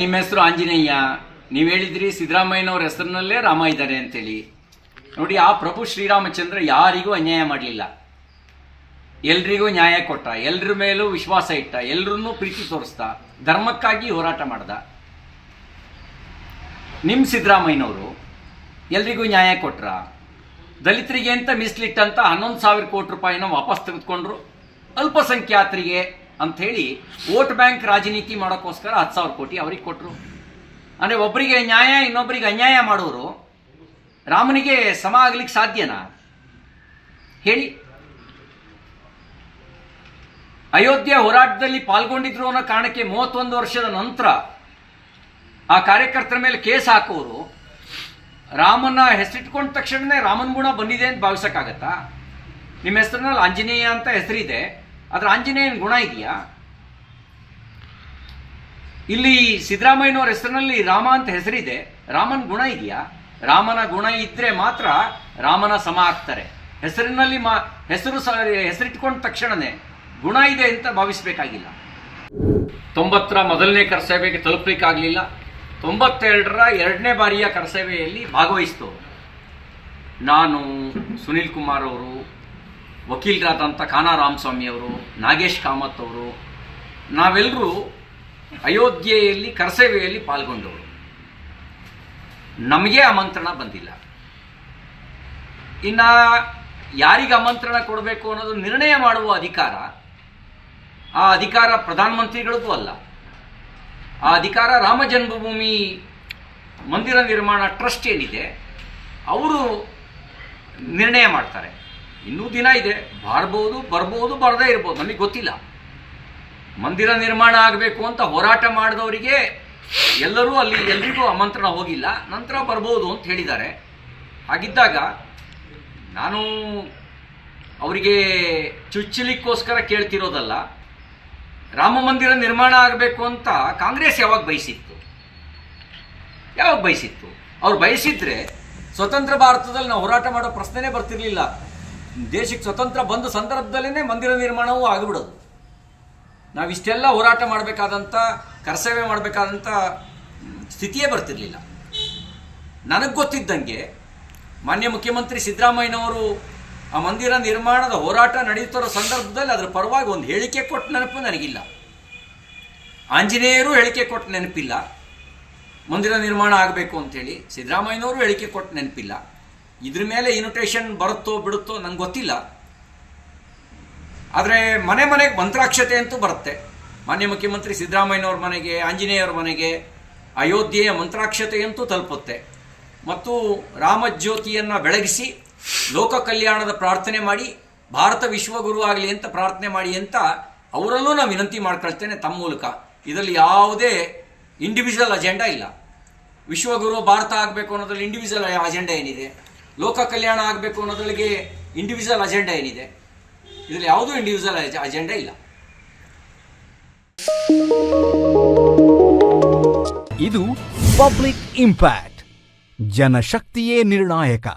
ನಿಮ್ಮ ಹೆಸರು ಆಂಜನೇಯ. ನೀವು ಹೇಳಿದ್ರಿ ಸಿದ್ದರಾಮಯ್ಯನವ್ರ ಹೆಸರಿನಲ್ಲೇ ರಾಮ ಇದ್ದಾರೆ ಅಂತೇಳಿ. ನೋಡಿ, ಆ ಪ್ರಭು ಶ್ರೀರಾಮಚಂದ್ರ ಯಾರಿಗೂ ಅನ್ಯಾಯ ಮಾಡಲಿಲ್ಲ. ಎಲ್ರಿಗೂ ನ್ಯಾಯ ಕೊಟ್ಟ, ಎಲ್ರ ಮೇಲೂ ವಿಶ್ವಾಸ ಇಟ್ಟ, ಎಲ್ರನ್ನೂ ಪ್ರೀತಿ ತೋರಿಸ್ತಾ ಧರ್ಮಕ್ಕಾಗಿ ಹೋರಾಟ ಮಾಡ್ದ. ನಿಮ್ಮ ಸಿದ್ದರಾಮಯ್ಯನವರು ಎಲ್ರಿಗೂ ನ್ಯಾಯ ಕೊಟ್ರ? ದಲಿತರಿಗೆ ಅಂತ ಮೀಸಲಿಟ್ಟಂತ ಹನ್ನೊಂದು ಸಾವಿರ ಕೋಟಿ ರೂಪಾಯಿನ ವಾಪಸ್ ತೆಗೆದುಕೊಂಡ್ರು? ಅಲ್ಪಸಂಖ್ಯಾತರಿಗೆ ಅಂತ ಹೇಳಿ ವೋಟ್ ಬ್ಯಾಂಕ್ ರಾಜನೀತಿ ಮಾಡೋಕ್ಕೋಸ್ಕರ ಹತ್ತು ಸಾವಿರ ಕೋಟಿ ಅವ್ರಿಗೆ ಕೊಟ್ಟರು ಅಂದರೆ ಒಬ್ಬರಿಗೆ ನ್ಯಾಯ ಇನ್ನೊಬ್ಬರಿಗೆ ಅನ್ಯಾಯ ಮಾಡೋರು ರಾಮನಿಗೆ ಸಮ ಆಗ್ಲಿಕ್ಕೆ ಸಾಧ್ಯನಾ? ಹೇಳಿ. ಅಯೋಧ್ಯೆ ಹೋರಾಟದಲ್ಲಿ ಪಾಲ್ಗೊಂಡಿದ್ರು ಅನ್ನೋ ಕಾರಣಕ್ಕೆ ಮೂವತ್ತೊಂದು ವರ್ಷದ ನಂತರ ಆ ಕಾರ್ಯಕರ್ತರ ಮೇಲೆ ಕೇಸ್ ಹಾಕೋರು. ರಾಮನ ಹೆಸರಿಟ್ಕೊಂಡ ತಕ್ಷಣನೇ ರಾಮನ ಗುಣ ಬಂದಿದೆ ಅಂತ ಭಾವಿಸಕ್ಕಾಗತ್ತಾ? ನಿಮ್ಮ ಹೆಸರಿನಲ್ಲಿ ಆಂಜನೇಯ ಅಂತ ಹೆಸರಿದೆ. ಆದ್ರೆ ಆಂಜನೇಯನ ಗುಣ ಇದೆಯಾ? ಇಲ್ಲಿ ಸಿದ್ದರಾಮಯ್ಯನವ್ರ ಹೆಸರಿನಲ್ಲಿ ರಾಮ ಅಂತ ಹೆಸರಿದೆ. ರಾಮನ ಗುಣ ಇದೆಯಾ? ರಾಮನ ಗುಣ ಇದ್ರೆ ಮಾತ್ರ ರಾಮನ ಸಮ ಆಗ್ತಾರೆ. ಹೆಸರಿನಲ್ಲಿ ಮಾ, ಹೆಸರು ಹೆಸರಿಟ್ಕೊಂಡ ತಕ್ಷಣನೇ ಗುಣ ಇದೆ ಅಂತ ಭಾವಿಸಬೇಕಾಗಿಲ್ಲ. ತೊಂಬತ್ತರ ಮೊದಲನೇ ಕರ್ಸೇವೆಗೆ ತಲುಪಲಿಕ್ಕಾಗಲಿಲ್ಲ. ತೊಂಬತ್ತೆರಡರ ಎರಡನೇ ಬಾರಿಯ ಕರ್ಸೇವೆಯಲ್ಲಿ ಭಾಗವಹಿಸ್ತು ನಾನು ಸುನಿಲ್ ಕುಮಾರ್ ಅವರು ವಕೀಲರಾದಂಥ ಕಾನಾರಾಮಸ್ವಾಮಿ ಅವರು ನಾಗೇಶ್ ಕಾಮತ್ ಅವರು ನಾವೆಲ್ಲರೂ ಅಯೋಧ್ಯೆಯಲ್ಲಿ, ಕರಸೇವೆಯಲ್ಲಿ ಪಾಲ್ಗೊಂಡವರು. ನಮಗೆ ಆಮಂತ್ರಣ ಬಂದಿಲ್ಲ. ಇನ್ನು ಯಾರಿಗೆ ಆಮಂತ್ರಣ ಕೊಡಬೇಕು ಅನ್ನೋದು ನಿರ್ಣಯ ಮಾಡುವ ಅಧಿಕಾರ, ಆ ಅಧಿಕಾರ ಪ್ರಧಾನಮಂತ್ರಿಗಳಿಗೂ ಅಲ್ಲ. ಆ ಅಧಿಕಾರ ರಾಮ ಜನ್ಮಭೂಮಿ ಮಂದಿರ ನಿರ್ಮಾಣ ಟ್ರಸ್ಟ್ ಏನಿದೆ, ಅವರು ನಿರ್ಣಯ ಮಾಡ್ತಾರೆ. ಇನ್ನೂ ದಿನ ಇದೆ. ಬಾರ್ಬೋದು, ಬರ್ಬೋದು, ಬರದೇ ಇರ್ಬೋದು. ನಮಗೆ ಗೊತ್ತಿಲ್ಲ. ಮಂದಿರ ನಿರ್ಮಾಣ ಆಗಬೇಕು ಅಂತ ಹೋರಾಟ ಮಾಡಿದವರಿಗೆ ಎಲ್ಲರೂ ಅಲ್ಲಿ ಎಲ್ರಿಗೂ ಆಮಂತ್ರಣ ಹೋಗಿಲ್ಲ. ನಂತರ ಬರ್ಬೋದು ಅಂತ ಹೇಳಿದ್ದಾರೆ. ಹಾಗಿದ್ದಾಗ ನಾನು ಅವರಿಗೆ ಚುಚ್ಚಲಿಕ್ಕೋಸ್ಕರ ಕೇಳ್ತಿರೋದಲ್ಲ, ರಾಮ ಮಂದಿರ ನಿರ್ಮಾಣ ಆಗಬೇಕು ಅಂತ ಕಾಂಗ್ರೆಸ್ ಯಾವಾಗ ಬಯಸಿತ್ತು? ಯಾವಾಗ ಬಯಸಿತ್ತು? ಅವ್ರು ಬಯಸಿದ್ರೆ ಸ್ವತಂತ್ರ ಭಾರತದಲ್ಲಿ ನಾವು ಹೋರಾಟ ಮಾಡೋ ಪ್ರಶ್ನೆನೇ ಬರ್ತಿರ್ಲಿಲ್ಲ. ದೇಶಕ್ಕೆ ಸ್ವತಂತ್ರ ಬಂದ ಸಂದರ್ಭದಲ್ಲೇ ಮಂದಿರ ನಿರ್ಮಾಣವೂ ಆಗಿಬಿಡೋದು. ನಾವಿಷ್ಟೆಲ್ಲ ಹೋರಾಟ ಮಾಡಬೇಕಾದಂಥ ಕರ್ತವ್ಯ ಮಾಡಬೇಕಾದಂಥ ಸ್ಥಿತಿಯೇ ಬರ್ತಿರಲಿಲ್ಲ. ನನಗೆ ಗೊತ್ತಿದ್ದಂಗೆ ಮಾನ್ಯ ಮುಖ್ಯಮಂತ್ರಿ ಸಿದ್ದರಾಮಯ್ಯನವರು ಆ ಮಂದಿರ ನಿರ್ಮಾಣದ ಹೋರಾಟ ನಡೀತಿರೋ ಸಂದರ್ಭದಲ್ಲಿ ಅದರ ಪರವಾಗಿ ಒಂದು ಹೇಳಿಕೆ ಕೊಟ್ಟ ನೆನಪು ನನಗಿಲ್ಲ. ಆಂಜನೇಯರು ಹೇಳಿಕೆ ಕೊಟ್ಟ ನೆನಪಿಲ್ಲ. ಮಂದಿರ ನಿರ್ಮಾಣ ಆಗಬೇಕು ಅಂತೇಳಿ ಸಿದ್ದರಾಮಯ್ಯನವರು ಹೇಳಿಕೆ ಕೊಟ್ಟು ನೆನಪಿಲ್ಲ. ಇದ್ರ ಮೇಲೆ ಇನ್ವಿಟೇಷನ್ ಬರುತ್ತೋ ಬಿಡುತ್ತೋ ನಂಗೆ ಗೊತ್ತಿಲ್ಲ. ಆದರೆ ಮನೆ ಮನೆಗೆ ಮಂತ್ರಾಕ್ಷತೆ ಅಂತೂ ಬರುತ್ತೆ. ಮಾನ್ಯ ಮುಖ್ಯಮಂತ್ರಿ ಸಿದ್ದರಾಮಯ್ಯನವ್ರ ಮನೆಗೆ, ಆಂಜನೇಯವ್ರ ಮನೆಗೆ, ಅಯೋಧ್ಯೆಯ ಮಂತ್ರಾಕ್ಷತೆಯಂತೂ ತಲುಪುತ್ತೆ. ಮತ್ತು ರಾಮಜ್ಯೋತಿಯನ್ನು ಬೆಳಗಿಸಿ ಲೋಕ ಕಲ್ಯಾಣದ ಪ್ರಾರ್ಥನೆ ಮಾಡಿ, ಭಾರತ ವಿಶ್ವಗುರು ಆಗಲಿ ಅಂತ ಪ್ರಾರ್ಥನೆ ಮಾಡಿ ಅಂತ ಅವರಲ್ಲೂ ನಾನು ವಿನಂತಿ ಮಾಡ್ಕೊಳ್ತೇನೆ ತಮ್ಮ ಮೂಲಕ. ಇದರಲ್ಲಿ ಯಾವುದೇ ಇಂಡಿವಿಜುವಲ್ ಅಜೆಂಡಾ ಇಲ್ಲ. ವಿಶ್ವಗುರು ಭಾರತ ಆಗಬೇಕು ಅನ್ನೋದ್ರಲ್ಲಿ ಇಂಡಿವಿಜುವಲ್ ಅಜೆಂಡಾ ಏನಿದೆ? ಲೋಕ ಕಲ್ಯಾಣ ಆಗಬೇಕು ಅನ್ನೋದ್ರೊಳಗೆ ಇಂಡಿವಿಜುವಲ್ ಅಜೆಂಡಾ ಏನಿದೆ? ಇದರಲ್ಲಿ ಯಾವುದೂ ಇಂಡಿವಿಜುವಲ್ ಅಜೆಂಡಾ ಇಲ್ಲ. ಇದು ಪಬ್ಲಿಕ್ ಇಂಪ್ಯಾಕ್ಟ್ ಜನಶಕ್ತಿಯೇ ನಿರ್ಣಾಯಕ.